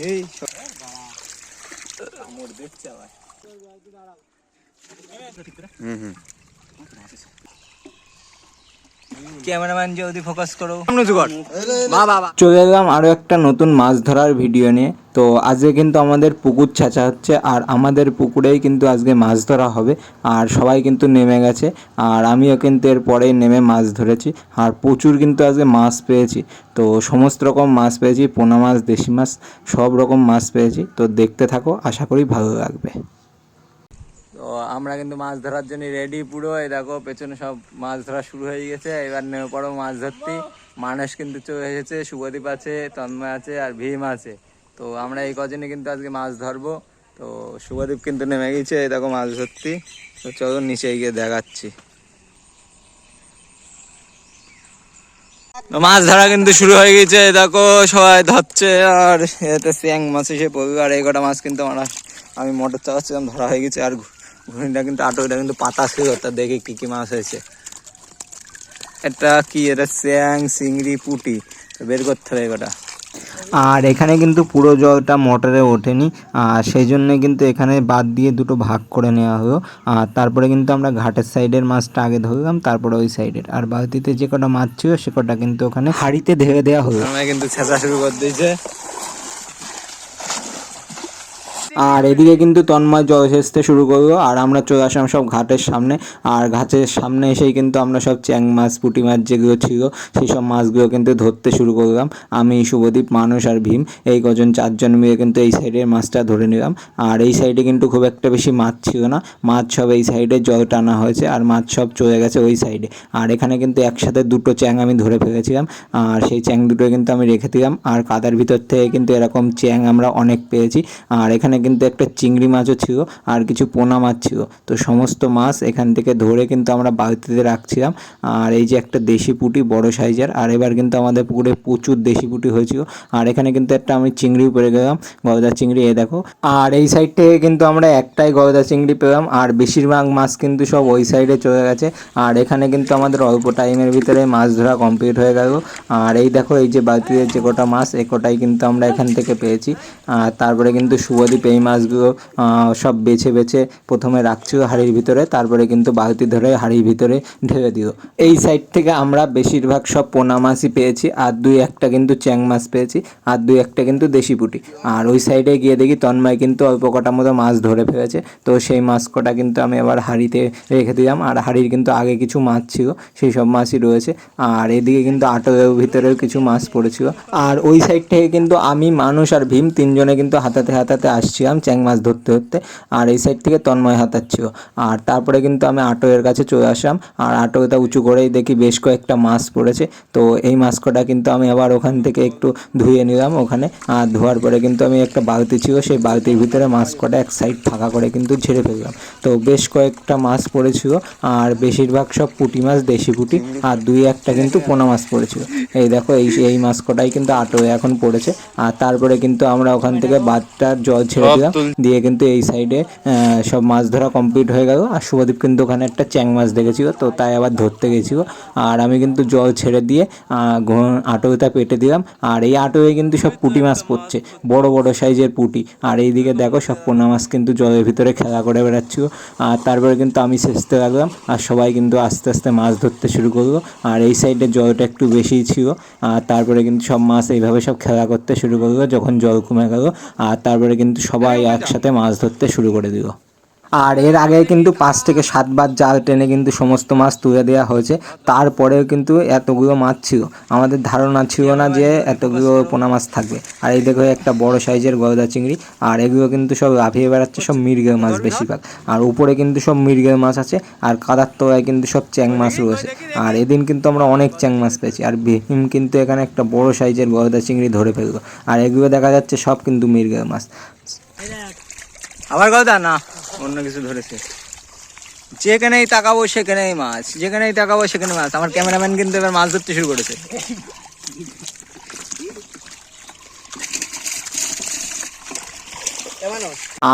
এই দেখছে আবার হুম হুম। ক্যামেরাম্যান যদি ফোকাস করো। চলে এলাম আরও একটা নতুন মাছ ধরার ভিডিও নিয়ে। তো আজকে কিন্তু আমাদের পুকুর ছাঁচা হচ্ছে আর আমাদের পুকুরেই কিন্তু আজকে মাছ ধরা হবে। আর সবাই কিন্তু নেমে গেছে আর আমিও কিন্তু এরপরেই নেমে মাছ ধরেছি। আর প্রচুর কিন্তু আজকে মাছ পেয়েছি। তো সমস্ত রকম মাছ পেয়েছি পোনা মাছ দেশি মাছ সব রকম মাছ পেয়েছি। তো দেখতে থাকো আশা করি ভালো লাগবে। আমরা কিন্তু মাছ ধরার জন্য রেডি পুরো। এই দেখো, পেছনে সব মাছ ধরা শুরু হয়ে গেছে। এবার নেমে পড়ো মাছ ধরতে। মানুষ কিন্তু চলে এসেছে শুভদীপ আছে, তন্ময় আছে আর ভীম আছে। তো আমরা এই কজনে কিন্তু আজকে মাছ ধরবো। তো শুভদীপ কিন্তু নেমে গেছে, এই দেখো মাছ ধরতে। তো চলো নিচে গিয়ে দেখাচ্ছি। মাছ ধরা কিন্তু শুরু হয়ে গেছে দেখো, সবাই ধরছে আর এতে স্যাং মাছ এসে পড়বে। আর এই কটা মাছ কিন্তু আমরা আমি মোটর চালাচ্ছিলাম, ধরা হয়ে গেছে আর ঘুড়িটা কিন্তু আটোটা কিন্তু পাতা ছিল তা দেখে কি কি মাছ হয়েছে। এটা কি? এটা স্যাং চিংড়ি পুটি বের করতে হবে কটা আর এখানে কিন্তু পুরো জলটা মোটরে ওঠেনি আর সেই জন্য কিন্তু এখানে বাদ দিয়ে দুটো ভাগ করে নেওয়া হলো। আর তারপরে কিন্তু আমরা ঘাটের সাইডের মাছটা আগে ধরলাম তারপরে ওই সাইডের। আর বালতিতে যে কটা মাছ ছিল সে কটা কিন্তু ওখানে হাঁড়িতে ধেয়ে দেওয়া হলো। কিন্তু ছেঁচা শুরু করে দিয়েছে। আর এদিকে কিন্তু তন্ময় জল সেচতে শুরু করল, আর আমরা চলে আসলাম সব ঘাটের সামনে। আর ঘাটের সামনে এসেই কিন্তু আমরা সব চ্যাং মাছ, পুঁটি মাছ যেগুলো ছিল, সেই সব মাছগুলো কিন্তু ধরতে শুরু করলাম। আমি শুভদীপ মানুষ আর ভীম, এই কজন চারজন মিলে কিন্তু এই সাইডের মাছটা ধরে নিলাম। আর এই সাইডে কিন্তু খুব একটা বেশি মাছ ছিল না। মাছ সব এই সাইডে জল টানা হয়েছে, আর মাছ সব চলে গেছে ওই সাইডে। আর এখানে কিন্তু একসাথে দুটো চ্যাং আমি ধরে ফেলেছিলাম। আর সেই চ্যাং দুটো কিন্তু আমি রেখে দিলাম। আর কাদার ভিতর থেকে কিন্তু এরকম চ্যাং আমরা অনেক পেয়েছি। আর এখানে কিন্তু একটা চিংড়ি মাছও ছিল আর কিছু পোনা মাছ ছিল। তো সমস্ত মাছ এখান থেকে ধরে কিন্তু আমরা বালতিতে রাখছিলাম। আর এই যে একটা দেশি পুঁটি বড় সাইজের, আর এবার কিন্তু আমাদের পুকুরে প্রচুর দেশি পুঁটি হয়েছিল। আর এখানে কিন্তু একটা আমি চিংড়িও পেরে গেলাম, গলদা চিংড়ি এ দেখো। আর এই সাইড থেকে কিন্তু আমরা একটাই গলদা চিংড়ি পেলাম, আর বেশিরভাগ মাছ কিন্তু সব ওই সাইডে চলে গেছে। আর এখানে কিন্তু আমাদের অল্প টাইমের ভিতরে মাছ ধরা কমপ্লিট হয়ে গেল। আর এই দেখো, এই যে বালতিতে যে কটা মাছ, এ কটাই কিন্তু আমরা এখান থেকে পেয়েছি। আর তারপরে কিন্তু শুভদীপ এই মাছগুলো আহ, সব বেছে বেছে প্রথমে রাখছিল হাড়ির ভিতরে তারপরে কিন্তু বালতি ধরে হাড়ির ভিতরে ঢেলে দিও। এই সাইড থেকে আমরা বেশিরভাগ সব পোনা মাছই পেয়েছি আর দুই একটা কিন্তু চ্যাং মাছ পেয়েছি আর দুই একটা কিন্তু দেশি পুঁটি। আর ওই সাইডে গিয়ে দেখি তন্ময় কিন্তু অল্প কটার মতো মাছ ধরে ফেলেছে তো সেই মাছ কটা কিন্তু আমি আবার হাঁড়িতে রেখে দিলাম আর হাঁড়ির কিন্তু আগে কিছু মাছ ছিল সেই সব মাছই রয়েছে। আর এদিকে কিন্তু আটকের ভিতরেও কিছু মাছ পড়েছিল। আর ওই সাইড থেকে কিন্তু আমি মানুষ আর ভীম তিনজনে কিন্তু হাতাতে হাতাতে আসছিলাম চ্যাং মাছ ধরতে ধরতে, আর এই সাইড থেকে তন্ময় হাতাচ্ছিল আর তারপরে কিন্তু আমি আটোয়ের কাছে চলে আসলাম, আর আটকটা উঁচু করেই দেখি বেশ কয়েকটা মাছ পড়েছে। তো এই মাছ কটা কিন্তু আমি আবার ওখান থেকে একটু ধুয়ে নিলাম ওখানে, আর ধোয়ার পরে কিন্তু আমি একটা বালতি ছিল, সেই বালতির ভিতরে মাছ কটা এক সাইড ফাঁকা করে কিন্তু ঝেড়ে ফেললাম। তো বেশ কয়েকটা মাছ পড়েছিল, আর বেশিরভাগ সব পুঁটি মাছ, দেশি পুঁটি, আর দুই একটা কিন্তু পোনা মাছ পড়েছিল। এই দেখো, এই এই মাছ কটাই কিন্তু আটোয়ে এখন পড়েছে। আর তারপরে কিন্তু আমরা ওখান থেকে বাদটার জল ছেড়ে দিলাম। দিয়ে কিন্তু এই সাইডে সব মাছ ধরা কমপ্লিট হয়ে গেল। আর শুভদীপ কিন্তু ওখানে একটা চ্যাং মাছ দেখেছিল তো তাই আবার ধরতে গেছিল। আর আমি কিন্তু জল ছেড়ে দিয়ে আটোটা পেটে দিলাম। আর এই আটোয়ে কিন্তু সব পুঁটি মাছ পড়ছে বড় বড় সাইজের পুঁটি। আর এইদিকে দেখো সব পোনা মাছ কিন্তু জলের ভিতরে খেলা করে বেড়াচ্ছিল। আর তারপরে কিন্তু আমি সেচতে লাগলাম আর সবাই কিন্তু আস্তে আস্তে মাছ ধরতে শুরু করল। আর এই সাইডে জলটা একটু বেশিই ছিল। আর তারপরে কিন্তু সব মাছ এইভাবে সব খেলা করতে শুরু করল যখন জল কমে গেল। আর তারপরে কিন্তু সবাই একসাথে মাছ ধরতে শুরু করে দিল। আর এর আগে কিন্তু পাঁচ থেকে সাতবার জাল টেনে কিন্তু সমস্ত মাছ তুলে দেওয়া হয়েছে। তারপরেও কিন্তু এতগুলো মাছ ছিল। আমাদের ধারণা ছিল না যে এতগুলো পোনা মাছ থাকবে। আর এই দেখো একটা বড় সাইজের গলদা চিংড়ি। আর এগুলো কিন্তু সব লাফিয়ে বেড়াচ্ছে সব মৃগেল মাছ বেশিরভাগ। আর উপরে কিন্তু সব মৃগেল মাছ আছে। আর কাদার তলায় কিন্তু সব চ্যাং মাছ রয়েছে। আর এদিন কিন্তু আমরা অনেক চ্যাং মাছ পেয়েছি। আর ভীম কিন্তু এখানে একটা বড় সাইজের গলদা চিংড়ি ধরে ফেলল। আর এগুলো দেখা যাচ্ছে সব কিন্তু মৃগেল মাছ। আবার কথা? না, অন্য কিছু ধরেছে। যেখানেই তাকাবো সেখানেই মাছ, যেখানেই তাকাবো সেখানে মাছ। আমার ক্যামেরাম্যান কিন্তু এবার মাছ ধরতে শুরু করেছে।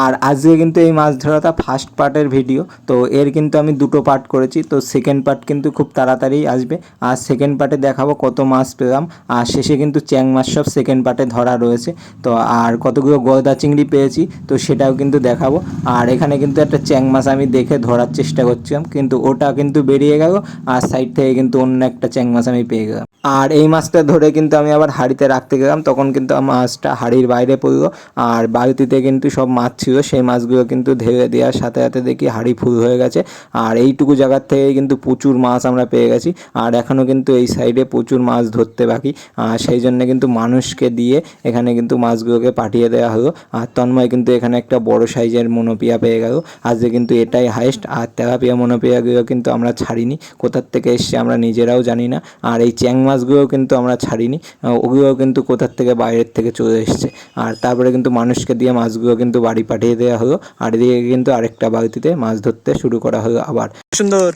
আর আজকে কিন্তু এই মাছ ধরাটা ফার্স্ট পার্টের ভিডিও তো এর কিন্তু আমি দুটো পার্ট করেছি, তো সেকেন্ড পার্ট কিন্তু খুব তাড়াতাড়ি আসবে। আর সেকেন্ড পার্টে দেখাবো কত মাছ পেলাম, আর শেষে কিন্তু চ্যাং মাছ সব সেকেন্ড পার্টে ধরা রয়েছে। তো আর কতগুলো গলদা চিংড়ি পেয়েছি, তো সেটাও কিন্তু দেখাবো। আর এখানে কিন্তু একটা চ্যাং মাছ আমি দেখে ধরার চেষ্টা করছিলাম, কিন্তু ওটা কিন্তু বেরিয়ে গেল, আর সাইড থেকে কিন্তু অন্য একটা চ্যাং মাছ আমি পেয়ে গেলাম। আর এই মাছটা ধরে কিন্তু আমি আবার হাঁড়িতে রাখতে গেলাম। তখন কিন্তু মাছটা হাঁড়ির বাইরে পড়ল। আর বালতিতে কিন্তু সব মাছ ছিল। সেই মাছগুলো কিন্তু ধেয়ে দেওয়ার সাথে সাথে দেখি হাঁড়ি ফুল হয়ে গেছে। আর এইটুকু জায়গার থেকে কিন্তু প্রচুর মাছ আমরা পেয়ে গেছি। আর এখনও কিন্তু এই সাইডে প্রচুর মাছ ধরতে বাকি। আর সেই জন্য কিন্তু মানুষকে দিয়ে এখানে কিন্তু মাছগুলোকে পাঠিয়ে দেওয়া হলো। আর তন্ময় কিন্তু এখানে একটা বড় সাইজের মনোপিয়া পেয়ে গেল। আজকে কিন্তু এটাই হাইস্ট আর তেলাপিয়া মনোপিয়াগুলো কিন্তু আমরা ছাড়িনি। কোথার থেকে এসছে আমরা নিজেরাও জানি না। আর এই চ্যাং মাছগুলোও কিন্তু আমরা ছাড়িনি ওগুলোও কিন্তু কোথার থেকে বাইরের থেকে চলে এসছে। আর তারপরে কিন্তু মানুষকে দিয়ে মাছগুলো কিন্তু বাড়ি পাঠিয়ে দেওয়া হলো, আর এদিকে কিন্তু আরেকটা বালতিতে মাছ ধরতে শুরু করা হলো আবার। সুন্দর।